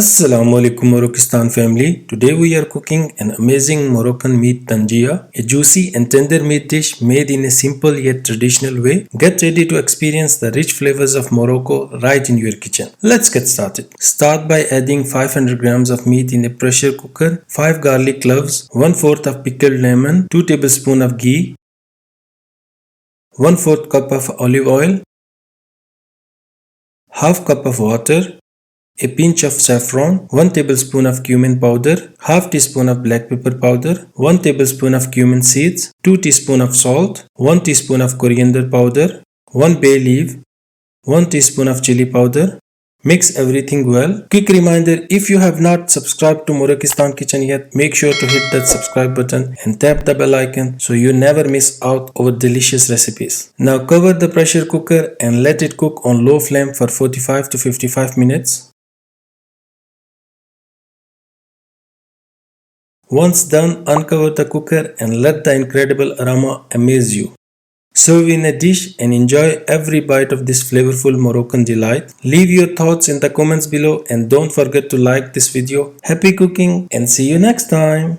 Assalamu alaikum Moroccan family. Today we are cooking an amazing Moroccan meat tangia, a juicy and tender meat dish made in a simple yet traditional way. Get ready to experience the rich flavors of Morocco right in your kitchen. Let's get started. Start by adding 500 grams of meat in a pressure cooker, 5 garlic cloves, 1 4th of pickled lemon, 2 tablespoons of ghee, 1 4th cup of olive oil, half cup of water, a pinch of saffron, 1 tablespoon of cumin powder, half teaspoon of black pepper powder, 1 tablespoon of cumin seeds, 2 teaspoon of salt, 1 teaspoon of coriander powder, 1 bay leaf, 1 teaspoon of chili powder. Mix everything well. Quick reminder if you have not subscribed to Murakistan Kitchen yet, make sure to hit that subscribe button and tap the bell icon so you never miss out our delicious recipes. Now cover the pressure cooker and let it cook on low flame for 45 to 55 minutes. Once done, uncover the cooker and let the incredible aroma amaze you. Serve in a dish and enjoy every bite of this flavorful Moroccan delight. Leave your thoughts in the comments below and don't forget to like this video. Happy cooking and see you next time.